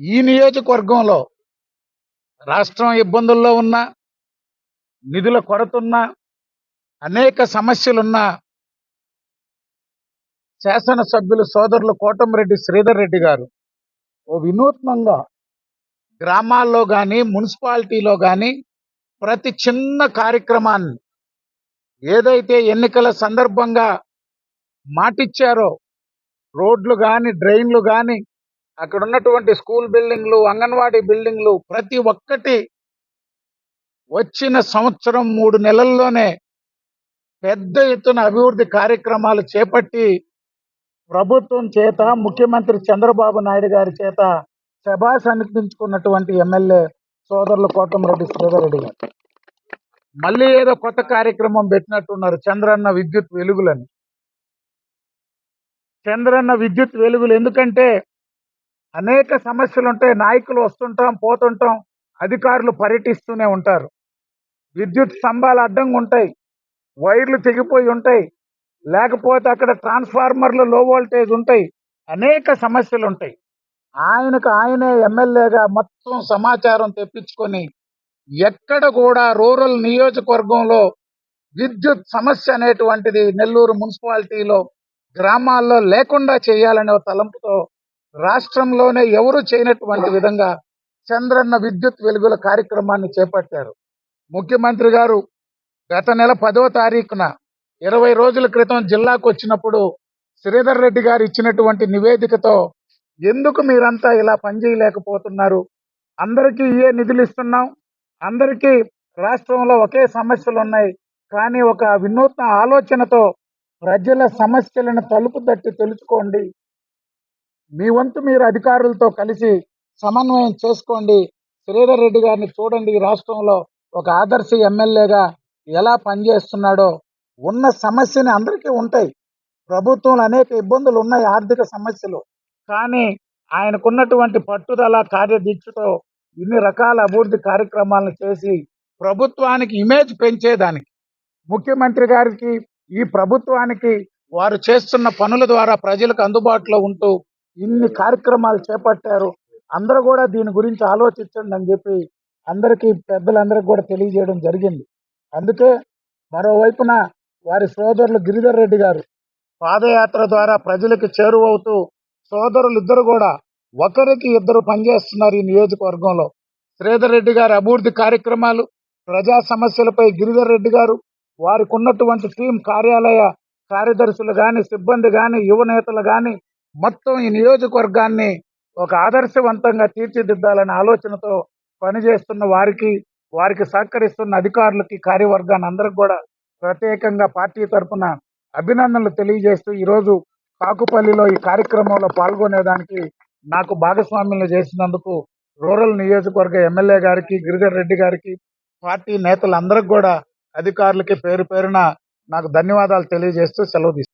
ఈ నియోజకవర్గంలో రాష్ట్రం ఇబ్బందుల్లో ఉన్న నిధుల కొరతున్న అనేక సమస్యలున్న శాసనసభ్యులు సోదరులు కోటమిరెడ్డి శ్రీధర్ రెడ్డి గారు ఓ వినూత్నంగా గ్రామాల్లో కానీ మున్సిపాలిటీలో కానీ ప్రతి చిన్న కార్యక్రమాన్ని ఏదైతే ఎన్నికల సందర్భంగా మాటిచ్చారో రోడ్లు కానీ డ్రైన్లు కానీ అక్కడ ఉన్నటువంటి స్కూల్ బిల్డింగ్లు అంగన్వాడీ బిల్డింగ్లు ప్రతి ఒక్కటి వచ్చిన సంవత్సరం మూడు నెలల్లోనే పెద్ద ఎత్తున అభివృద్ధి కార్యక్రమాలు చేపట్టి ప్రభుత్వం చేత ముఖ్యమంత్రి చంద్రబాబు నాయుడు గారి చేత శభాష్ అనిపించుకున్నటువంటి ఎమ్మెల్యే సోదరులు కోటమిరెడ్డి శ్రీధరెడ్డి గారు. మళ్ళీ ఏదో కొత్త కార్యక్రమం పెట్టినట్టున్నారు చంద్రన్న విద్యుత్ వెలుగులని. చంద్రన్న విద్యుత్ వెలుగులు ఎందుకంటే అనేక సమస్యలు ఉంటాయి నాయకులు వస్తుంటాం పోతుంటాం అధికారులు పర్యటిస్తూనే ఉంటారు. విద్యుత్ స్తంభాలు అడ్డంగా ఉంటాయి వైర్లు తెగిపోయి ఉంటాయి లేకపోతే అక్కడ ట్రాన్స్ఫార్మర్లు లో వోల్టేజ్ ఉంటాయి అనేక సమస్యలు ఉంటాయి ఆయనకు ఆయనే ఎమ్మెల్యేగా మొత్తం సమాచారం తెప్పించుకొని ఎక్కడ కూడా రూరల్ నియోజకవర్గంలో విద్యుత్ సమస్య అనేటువంటిది నెల్లూరు మున్సిపాలిటీలో గ్రామాల్లో లేకుండా చేయాలనే తలంపుతో రాష్ట్రంలోనే ఎవరు చేయనటువంటి విధంగా చంద్రన్న విద్యుత్ వెలుగుల కార్యక్రమాన్ని చేపట్టారు. ముఖ్యమంత్రి గారు గత నెల పదో తారీఖున ఇరవై రోజుల క్రితం జిల్లాకు వచ్చినప్పుడు శ్రీధర్ రెడ్డి గారు ఇచ్చినటువంటి నివేదికతో ఎందుకు మీరంతా ఇలా పనిచేయలేకపోతున్నారు? అందరికీ ఏ నిధులు ఇస్తున్నాం. అందరికీ రాష్ట్రంలో ఒకే సమస్యలు ఉన్నాయి కానీ ఒక వినూత్న ఆలోచనతో ప్రజల సమస్యలను తలుపు తట్టి తెలుసుకోండి. మీ వంతు మీరు అధికారులతో కలిసి సమన్వయం చేసుకోండి. శ్రీధర్ రెడ్డి గారిని చూడండి. ఈ రాష్ట్రంలో ఒక ఆదర్శ ఎమ్మెల్యేగా ఎలా పనిచేస్తున్నాడో. ఉన్న సమస్యని అందరికీ ఉంటాయి. ప్రభుత్వంలో అనేక ఇబ్బందులు ఉన్నాయి. ఆర్థిక సమస్యలు. కానీ ఆయనకున్నటువంటి పట్టుదల కార్యదీక్షతో ఇన్ని రకాల అభివృద్ధి కార్యక్రమాలను చేసి ప్రభుత్వానికి ఇమేజ్ పెంచేదానికి ముఖ్యమంత్రి గారికి ఈ ప్రభుత్వానికి వారు చేస్తున్న పనుల ద్వారా ప్రజలకు అందుబాటులో ఉంటూ ఇన్ని కార్యక్రమాలు చేపట్టారు. అందరూ కూడా దీని గురించి ఆలోచించండి అని చెప్పి అందరికీ పెద్దలందరికీ కూడా తెలియజేయడం జరిగింది. అందుకే మరోవైపున వారి సోదరులు గిరిధర్ రెడ్డి గారు పాదయాత్ర ద్వారా ప్రజలకు చేరువవుతూ సోదరులు ఇద్దరు కూడా ఒకరికి ఇద్దరు పనిచేస్తున్నారు ఈ నియోజకవర్గంలో. శ్రీధర్ రెడ్డి గారి అభివృద్ధి కార్యక్రమాలు ప్రజా సమస్యలపై గిరిధర్ రెడ్డి గారు వారికి ఉన్నటువంటి టీం కార్యాలయ కార్యదర్శులు కానీ సిబ్బంది కానీ యువ నేతలు కానీ మొత్తం ఈ నియోజకవర్గాన్ని ఒక ఆదర్శవంతంగా తీర్చిదిద్దాలనే ఆలోచనతో పనిచేస్తున్న వారికి వారికి సహకరిస్తున్న అధికారులకి కార్యవర్గాన్ని అందరికి కూడా ప్రత్యేకంగా పార్టీ తరఫున అభినందనలు తెలియజేస్తూ ఈరోజు కాకుపల్లిలో ఈ కార్యక్రమంలో పాల్గొనేదానికి నాకు భాగస్వామ్యం చేసినందుకు రూరల్ నియోజకవర్గ ఎమ్మెల్యే గారికి గిరిధర్ రెడ్డి గారికి పార్టీ నేతలందరికి కూడా అధికారులకి పేరు పేరున నాకు ధన్యవాదాలు తెలియజేస్తూ సెలవు తీసుకుంటాను